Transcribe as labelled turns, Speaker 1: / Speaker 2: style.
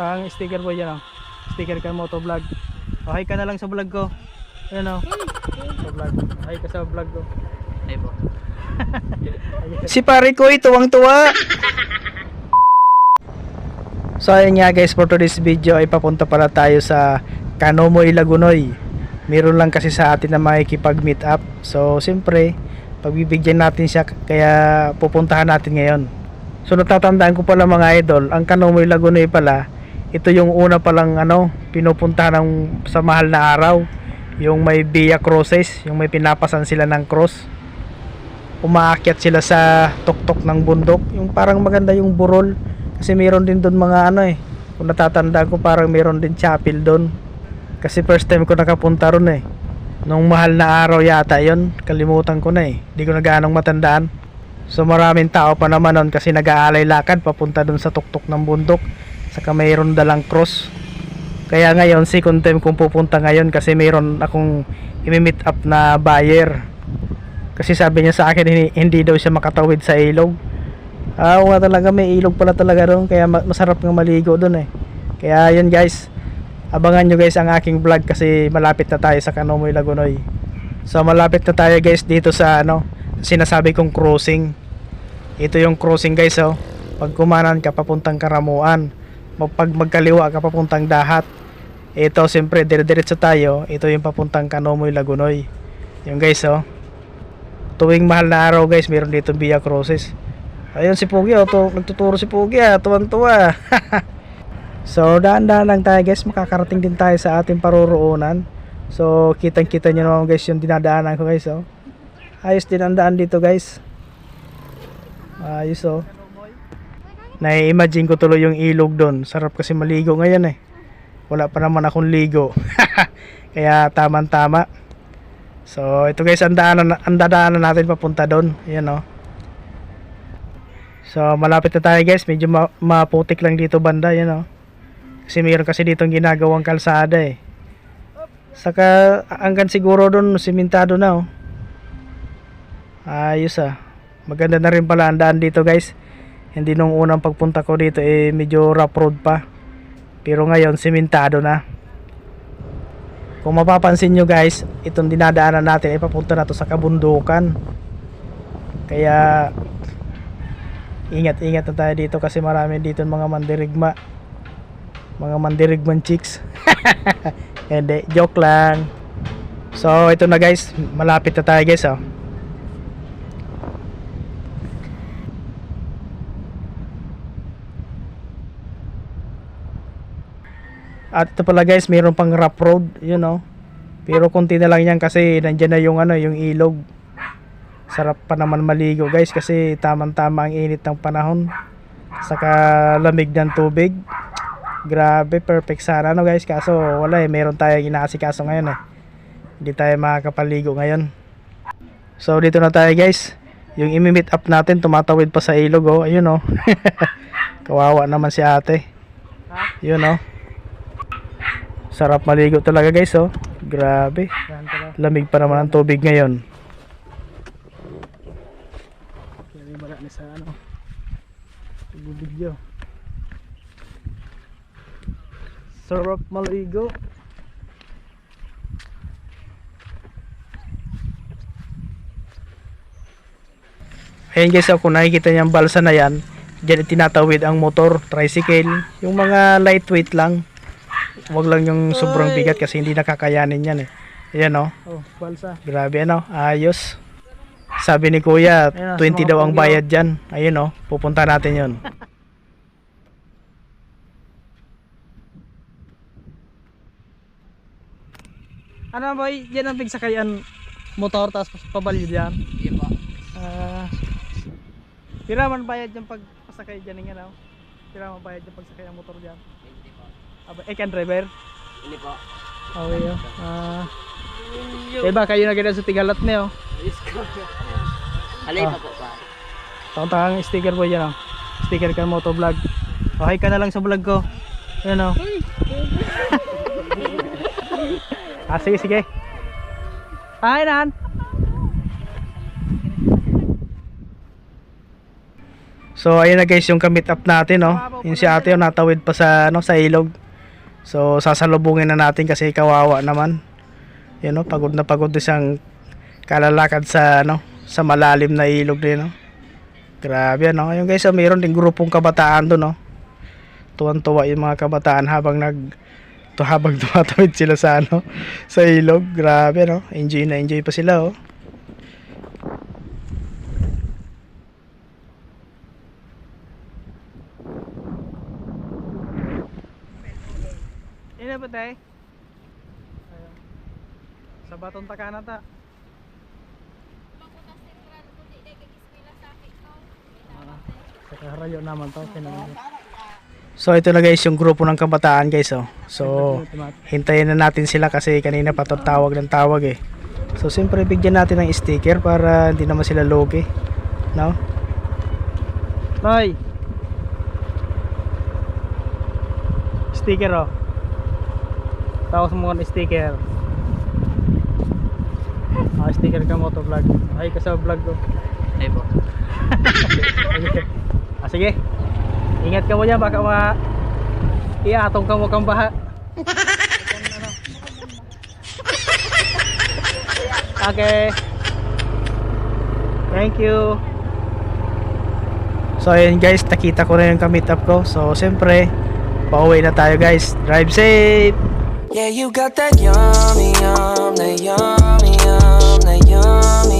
Speaker 1: Tawag sticker po dyan oh. Sticker ka motovlog. Oh, hi ka na lang sa vlog ko. Ayan oh. Sa vlog. Hi ka sa vlog ko.
Speaker 2: Ay po.
Speaker 1: Si pare ko tuwang tuwa. So ayun nga guys for today's video ay papunta pala tayo sa Kanomoy Lagunoy. Meron lang kasi sa atin na makikipag meet up. So siyempre pagbibigyan natin siya kaya pupuntahan natin ngayon. So natatandaan ko pala mga idol, ang Kanomoy Lagunoy pala, ito yung una palang ano, pinupuntahan ng sa mahal na araw. Yung may Via Crosses, yung may pinapasan sila ng cross. Umaakyat sila sa tuktok ng bundok. Yung parang maganda yung burol. Kasi meron din doon mga ano eh. Kung natatandaan ko parang meron din chapel doon kasi first time ko nakapunta ron eh. Nung mahal na araw yata yon kalimutan ko na eh. Di ko na gaanong matandaan. So maraming tao pa naman nun kasi nag-aalay lakad papunta doon sa tuktok ng bundok saka mayroon dalang cross kaya ngayon second time kong pupunta ngayon kasi mayroon akong imi-meet up na buyer kasi sabi niya sa akin hindi, daw siya makatawid sa ilog. Ah, oo nga talaga may ilog pala talaga doon kaya ma- masarap nga maligo doon eh. Kaya yun guys, abangan nyo guys ang aking vlog kasi malapit na tayo sa Kanomoy Lagunoy. So malapit na tayo guys dito sa ano, sinasabi kong crossing. Ito yung crossing guys oh. Pag kumanan ka papuntang Karamuan, pag magkaliwa ka papuntang Dahat. Ito siyempre dire-diretso tayo, ito yung papuntang Kanomoy Lagunoy. Yung guys oh. Tuwing mahal na araw guys meron dito Via Crosses ayun si Pugi oh, to, nagtuturo si Pugi ah. Tuwan tuwa so daan-daan lang tayo guys. Makakarating din tayo sa ating paruroonan. So kitang kita nyo naman guys yung dinadaanan ko guys oh. Ayos din ang daan dito guys. Ayos oh nai-imagine ko tuloy yung ilog doon sarap kasi maligo ngayon eh wala pa naman akong ligo kaya tamang tama So, ito guys, ang daanan, ang natin papunta doon. Ayan oh. So, malapit na tayo guys. Medyo ma- maputik lang dito banda. Ayan oh. Kasi mayroon kasi dito ginagawang kalsada eh. Saka, hanggang siguro doon, simentado na oh. Ayos ah. Maganda na rin pala ang daan dito guys. Hindi nung unang pagpunta ko dito eh medyo rough road pa. Pero ngayon, simentado na. Kung mapapansin nyo guys, itong dinadaanan natin ay papunta na to sa kabundukan. Kaya ingat-ingat na tayo dito kasi marami dito mga mandirigma. Mga mandirigman chicks. Hindi, joke lang. So, ito na guys, malapit na tayo guys oh. At ito pala guys, mayroon pang rough road, you know. Pero konti na lang yan kasi nandiyan na yung ano, yung ilog. Sarap pa naman maligo guys kasi tamang-tama ang init ng panahon. Saka lamig ng tubig. Grabe, perfect sana no guys. Kaso wala eh, meron tayong inaasikaso ngayon eh. Hindi tayo makakapaligo ngayon. So dito na tayo guys. Yung imi-meet up natin tumatawid pa sa ilog oh. Ayun oh. Kawawa naman si ate. Yun oh. Sarap maligo talaga guys oh. Grabe. Lamig pa naman ang tubig ngayon. Kaya wala na sa ano. Video. Sarap maligo. Ayan guys, oh, kung nakikita niyo ang balsa na yan, dyan tinatawid ang motor, tricycle, yung mga lightweight lang. Huwag lang yung sobrang bigat kasi hindi nakakayanin yan eh. Ayan oh.
Speaker 2: Oh, balsa.
Speaker 1: Grabe ano, ayos. Sabi ni Kuya,
Speaker 2: Ayan,
Speaker 1: 20 daw ang
Speaker 2: sumakapugyo.
Speaker 1: bayad dyan. Ayun oh, pupunta natin yon.
Speaker 2: Ano ba, yan ang pigsakayan motor tapos pabalyo diyan.
Speaker 3: Iya po.
Speaker 2: Ah. pira man bayad yung pagpasakay diyan ng ano? Pira man bayad yung pagsakay ng motor diyan.
Speaker 3: Hindi
Speaker 2: Aba, eh kan driver.
Speaker 3: Hindi po.
Speaker 2: Oh. Ah. Diba kayo na ganun sa tigalat niyo.
Speaker 3: Alay
Speaker 2: Ah.
Speaker 3: pa po pa.
Speaker 1: Tawang sticker po yan oh. Sticker ka motovlog. Okay ka na lang sa vlog ko. Ayan oh. ah, sige, sige.
Speaker 2: Hi nan.
Speaker 1: So ayun na guys yung kamit up natin no. Yung si ate yung natawid pa sa ano sa ilog. So sasalubungin na natin kasi kawawa naman. Yun no, pagod na pagod din siyang kalalakad sa ano sa malalim na ilog din no. Grabe no. Yung guys, oh, mayroon din grupong kabataan doon no. Tuwan-tuwa yung mga kabataan habang nag to habang tumatawid sila sa ano sa ilog. Grabe no. Enjoy na enjoy pa sila oh.
Speaker 2: Ina ba tay? Sa batong takana ta.
Speaker 1: Sa karayo naman to. So ito na guys yung grupo ng kabataan guys oh. So hintayin na natin sila kasi kanina pa tawag ng tawag eh. So siyempre bigyan natin ng sticker para hindi naman sila logi. No?
Speaker 2: Tay. Sticker oh. Tapos mo ng sticker. Ah, sticker ka mo to vlog. Ay ka sa vlog ko.
Speaker 3: Ay po.
Speaker 2: Ah, sige. Ingat ka mo dyan, baka ma... Iatong ka mo kang baha. Okay. Thank you.
Speaker 1: So ayun guys, nakita ko na yung kamit up ko. So siyempre, pauwi na tayo guys. Drive safe!
Speaker 4: Yeah, you got that yummy, yum, that yummy, yum, that yummy, yum.